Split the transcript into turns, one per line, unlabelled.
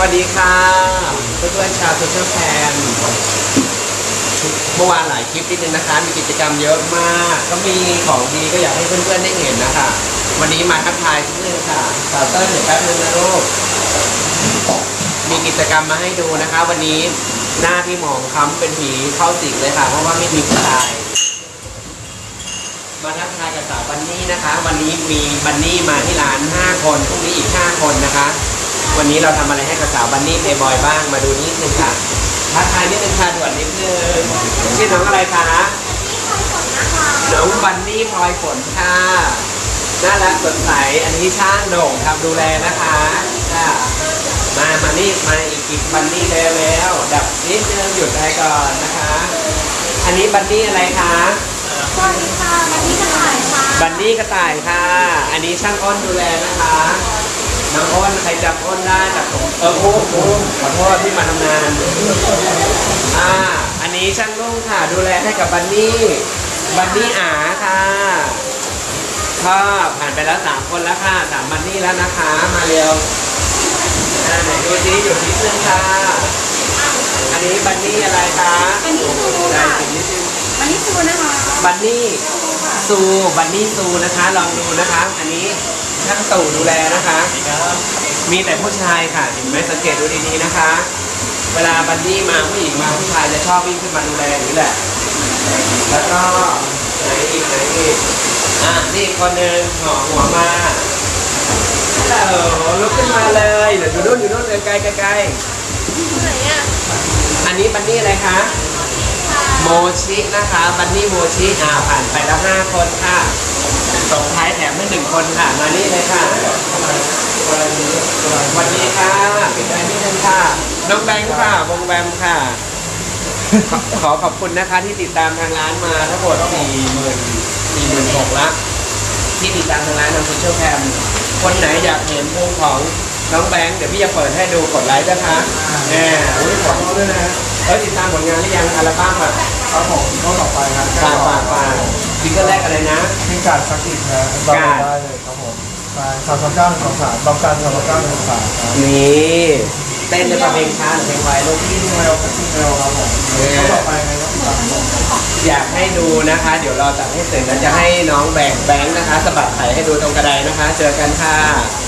วัสดีค่ะเพื่อนๆชาวโซเชียลแคมเมื่อวานหลายคลิปนิดนึงนะคะ มีกิจกรรมเยอะมาก ก็มีของดีก็อยากให้เพื่อนๆได้เห็นนะคะ วันนี้มาทักทายทุกนึงค่ะสาวเต้ยเดี๋ยวแป๊บนึงนะลูกมีกิจกรรมมาให้ดูนะคะ วันนี้หน้าพี่หมองค้ำเป็นผีเข้าสิงเลยค่ะ เพราะว่าไม่มีผู้ชายมาทักทายกับสาวบันนี่นะคะ วันนี้มีบันนี่มาที่ร้าน5คนพรุ่งนี้อีก5คนนะคะ วันนี้เราทำอะไรให้กับสาวบันนี่เพย์บอยบ้างมาดูนิดนึงค่ะทักทายนิดนึงค่ะด่วนนิดนึงชื่อน้องอะไรคะน้องบันนี่พลอยฝนค่ะน่ารักสดใสอันนี้ช่างโด่งทำดูแลนะคะค่ะมามานี่มาอีกอีกบันนี่แล้วแล้วดับนิดนึงหยุดอะไรก่อนนะคะ อันนี้บันนี่อะไรคะ
สวัสดีค่ะวันนี้จะถ่ายค่ะ
บันนี่กระต่ายค่ะ อันนี้ช่างอ้นดูแลนะคะ น้องอ้นใครจำอ้นได้จากผมเออโอ้โหขอโทษที่มาทำงาน อ่า อันนี้ช่างลุงค่ะ ดูแลให้กับบันนี่ บันนี่อาค่ะก็ผ่านไปแล้วสามคนแล้วค่ะสามบันนี่แล้วนะคะ มาเร็วอ่าไหนดูซิอยู่ที่ซึ่งค่ะ อันนี้บันนี่อะไรคะ
วันนี้ซู
ได้
ค่ะ
สินิดนึง
วันนี้ซูนะคะ
บันนี่
ซูค่ะ
ซู บันนี่ซูนะคะ ลองดูนะคะ อันนี้ ช่างตู่ดูแลนะคะ มีแต่ผู้ชายค่ะเห็นไหมสังเกตดูดีๆนะคะ เวลาบันนี่มาผู้หญิงมาผู้ชายจะชอบวิ่งขึ้นมาดูแลอย่างนี้แหละ แล้วก็ไหนอีกไหนอีกอะนี่อีกคนหนึ่งห่อหัวมาโอ้โหลุกขึ้นมาเลยเดี๋ยวอยู่นู่นอยู่นู่นไกลๆไกล
ไหนอะ
ๆอันนี้บันนี่อะไรคะโมชินะคะ บันนี่โมชิอ่าผ่านไปแล้วห้าคนค่ะ ส่งท้ายแถมให้หนึ่งคนค่ะ มานี่เลยค่ะสวัสดีค่ะปิดใจนิดนึงค่ะ น้องแบงค์ค่ะวงแบมค่ะขอขอขอบคุณนะคะที่ติดตามทางร้านมาทั้งหมดสี่หมื่นสี่หมื่นหกละ ที่ติดตามทางร้านทางโซเชียลแคมคนไหนอยากเห็นพุงของน้องแบงค์เดี๋ยวพี่จะเปิดให้ดูกดไลค์นะคะแน่อุ้ยขอโทษด้วยนะเอ้ยติดตามผลงานหรือยังอัลบั้มอะ
ครับผมก็ต่อไปครับ
ฝากฝากฝากซิงเกิลแรก อะไรนะ
พิการสักอีกนะบางได้เลยครับผมสามสามเก้าหนึ่งสองสามบางการสามเก้าหนึ่งสามครับ
นี่เต้นจะประเพลงช้าหรือเพลงไวลูก
ที่เร็วที่เร็วครับผมก็ต่อไปในต้องตามผม
อยากให้ดูนะคะ เดี๋ยวเราตัดให้เสร็จแล้วจะให้น้องแบงค์แบงค์นะคะสะบัดไถ่ให้ดูตรงกระไดนะคะ เจอกันค่ะ